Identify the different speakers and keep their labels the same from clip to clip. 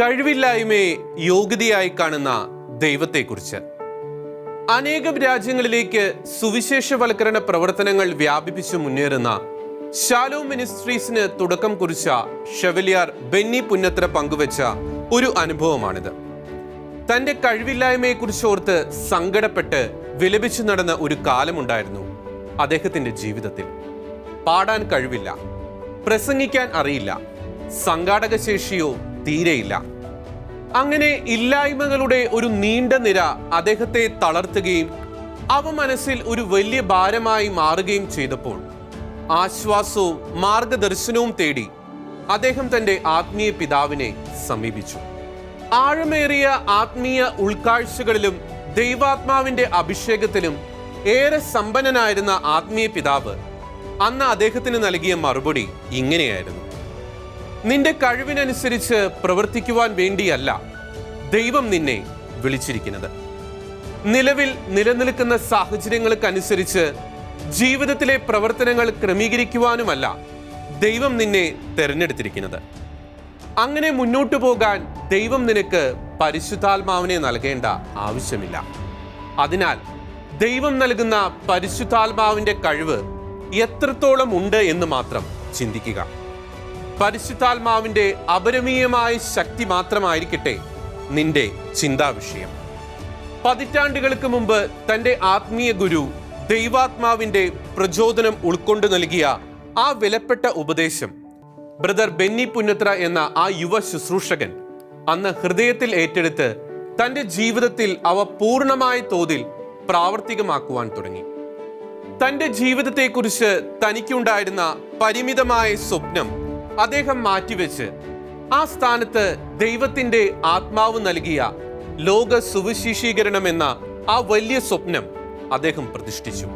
Speaker 1: കഴിവില്ലായ്മയെ യോഗ്യതയായി കാണുന്ന ദൈവത്തെക്കുറിച്ച്. അനേകം രാജ്യങ്ങളിലേക്ക് സുവിശേഷവൽക്കരണ പ്രവർത്തനങ്ങൾ വ്യാപിപ്പിച്ചു മുന്നേറുന്ന ഷാലോ മിനിസ്ട്രീസിന് തുടക്കം കുറിച്ച ഷെവലിയാർ ബെന്നി പുന്നത്ര പങ്കുവച്ച ഒരു അനുഭവമാണിത്. തന്റെ കഴിവില്ലായ്മയെക്കുറിച്ച് ഓർത്ത് സങ്കടപ്പെട്ട് വിലപിച്ചു നടന്ന ഒരു കാലമുണ്ടായിരുന്നു അദ്ദേഹത്തിന്റെ ജീവിതത്തിൽ. പാടാൻ കഴിവില്ല പ്രസംഗിക്കാൻ അറിയില്ല സംഘാടക ശേഷിയോ തീരെയില്ല. അങ്ങനെ ഇല്ലായ്മകളുടെ ഒരു നീണ്ട നിര അദ്ദേഹത്തെ തളർത്തുകയും അവ മനസ്സിൽ ഒരു വലിയ ഭാരമായി മാറുകയും ചെയ്തപ്പോൾ ആശ്വാസവും മാർഗദർശനവും തേടി അദ്ദേഹം തന്റെ ആത്മീയ പിതാവിനെ സമീപിച്ചു. ആഴമേറിയ ആത്മീയ ഉൾക്കാഴ്ചകളിലും ദൈവാത്മാവിന്റെ അഭിഷേകത്തിലും ഏറെ സമ്പന്നനായിരുന്ന ആത്മീയ പിതാവ് അന്ന് അദ്ദേഹത്തിന് നൽകിയ മറുപടി ഇങ്ങനെയായിരുന്നു. നിന്റെ കഴിവിനനുസരിച്ച് പ്രവർത്തിക്കുവാൻ വേണ്ടിയല്ല ദൈവം നിന്നെ വിളിച്ചിരിക്കുന്നത്. നിലവിൽ നിലനിൽക്കുന്ന സാഹചര്യങ്ങൾക്കനുസരിച്ച് ജീവിതത്തിലെ പ്രവർത്തനങ്ങൾ ക്രമീകരിക്കുവാനുമല്ല ദൈവം നിന്നെ തിരഞ്ഞെടുത്തിരിക്കുന്നത്. അങ്ങനെ മുന്നോട്ടു പോകാൻ ദൈവം നിനക്ക് പരിശുദ്ധാത്മാവിനെ നൽകേണ്ട ആവശ്യമില്ല. അതിനാൽ ദൈവം നൽകുന്ന പരിശുദ്ധാത്മാവിന്റെ കഴിവ് എത്രത്തോളം ഉണ്ട് എന്ന് മാത്രം ചിന്തിക്കുക. പരിശുദ്ധാത്മാവിന്റെ അപരമീയമായ ശക്തി മാത്രമായിരിക്കട്ടെ നിന്റെ ചിന്താവിഷയം. പതിറ്റാണ്ടുകൾക്ക് മുമ്പ് തന്റെ ആത്മീയ ഗുരു ദൈവാത്മാവിന്റെ പ്രചോദനം ഉൾക്കൊണ്ടു നൽകിയ ആ വിലപ്പെട്ട ഉപദേശം ബ്രദർ ബെന്നി പുന്നത്ര എന്ന ആ യുവ ശുശ്രൂഷകൻ അന്ന് ഹൃദയത്തിൽ ഏറ്റെടുത്ത് തന്റെ ജീവിതത്തിൽ അവ പൂർണമായ തോതിൽ പ്രാവർത്തികമാക്കുവാൻ തുടങ്ങി. തന്റെ ജീവിതത്തെക്കുറിച്ച് തനിക്കുണ്ടായിരുന്ന പരിമിതമായ സ്വപ്നം അദ്ദേഹം മാറ്റിവെച്ച് ആ സ്ഥാനത്ത് ദൈവത്തിന്റെ ആത്മാവ് നൽകിയ ലോക സുവിശേഷീകരണം എന്ന ആ വലിയ സ്വപ്നം അദ്ദേഹം പ്രതിഷ്ഠിച്ചു.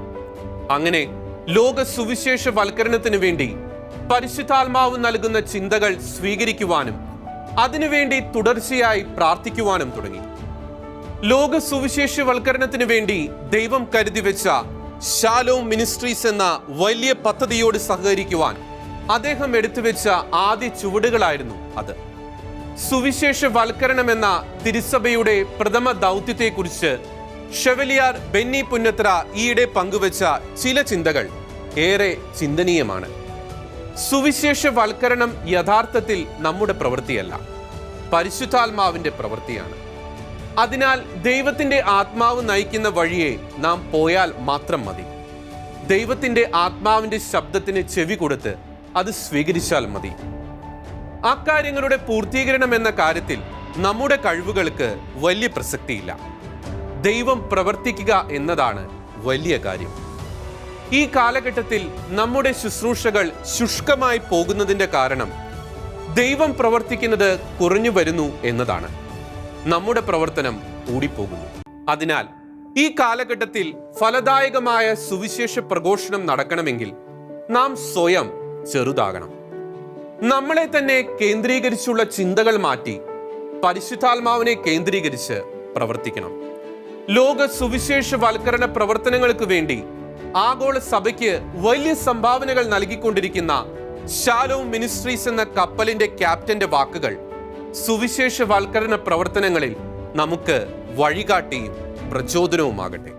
Speaker 1: അങ്ങനെ ലോക സുവിശേഷ വൽക്കരണത്തിന് വേണ്ടി പരിശുദ്ധാത്മാവ് നൽകുന്ന ചിന്തകൾ സ്വീകരിക്കുവാനും അതിനുവേണ്ടി തുടർച്ചയായി പ്രാർത്ഥിക്കുവാനും തുടങ്ങി. ലോക സുവിശേഷവൽക്കരണത്തിന് വേണ്ടി ദൈവം കരുതി വെച്ച ഷാലോം മിനിസ്ട്രീസ് എന്ന വലിയ പദ്ധതിയോട് സഹകരിക്കുവാൻ അദ്ദേഹം എടുത്തുവെച്ച ആദ്യ ചുവടുകളായിരുന്നു അത്. സുവിശേഷവൽക്കരണം എന്ന തിരുസഭയുടെ പ്രഥമ ദൗത്യത്തെക്കുറിച്ച് ഷെവലിയാർ ബെന്നി പുന്നത്ര ഈയിടെ പങ്കുവച്ച ചില ചിന്തകൾ ഏറെ ചിന്തനീയമാണ്. സുവിശേഷവൽക്കരണം യഥാർത്ഥത്തിൽ നമ്മുടെ പ്രവൃത്തിയല്ല പരിശുദ്ധാത്മാവിന്റെ പ്രവൃത്തിയാണ്. അതിനാൽ ദൈവത്തിന്റെ ആത്മാവ് നയിക്കുന്ന വഴിയെ നാം പോയാൽ മാത്രം മതി. ദൈവത്തിന്റെ ആത്മാവിന്റെ ശബ്ദത്തിന് ചെവി കൊടുത്ത് അത് സ്വീകരിച്ചാൽ മതി. അക്കാര്യങ്ങളുടെ പൂർത്തീകരണം എന്ന കാര്യത്തിൽ നമ്മുടെ കഴിവുകൾക്ക് വലിയ പ്രസക്തിയില്ല. ദൈവം പ്രവർത്തിക്കുക എന്നതാണ് വലിയ കാര്യം. ഈ കാലഘട്ടത്തിൽ നമ്മുടെ ശുശ്രൂഷകൾ ശുഷ്കമായി പോകുന്നതിന്റെ കാരണം ദൈവം പ്രവർത്തിക്കുന്നത് കുറഞ്ഞു വരുന്നു എന്നതാണ്. നമ്മുടെ പ്രവർത്തനം കൂടിപ്പോകുന്നു അതിനാൽ ഈ കാലഘട്ടത്തിൽ ഫലദായകമായ സുവിശേഷ പ്രഘോഷണം നടക്കണമെങ്കിൽ നാം സ്വയം ചെറുതാകണം. നമ്മളെ തന്നെ കേന്ദ്രീകരിച്ചുള്ള ചിന്തകൾ മാറ്റി പരിശുദ്ധാത്മാവിനെ കേന്ദ്രീകരിച്ച് പ്രവർത്തിക്കണം. ലോക സുവിശേഷ വൽക്കരണ പ്രവർത്തനങ്ങൾക്ക് വേണ്ടി ആഗോള സഭയ്ക്ക് വലിയ സംഭാവനകൾ നൽകിക്കൊണ്ടിരിക്കുന്ന ഷാലോ മിനിസ്ട്രീസ് എന്ന കപ്പലിന്റെ ക്യാപ്റ്റന്റെ വാക്കുകൾ സുവിശേഷ വൽക്കരണ പ്രവർത്തനങ്ങളിൽ നമുക്ക് വഴികാട്ടിയും പ്രചോദനവുമാകട്ടെ.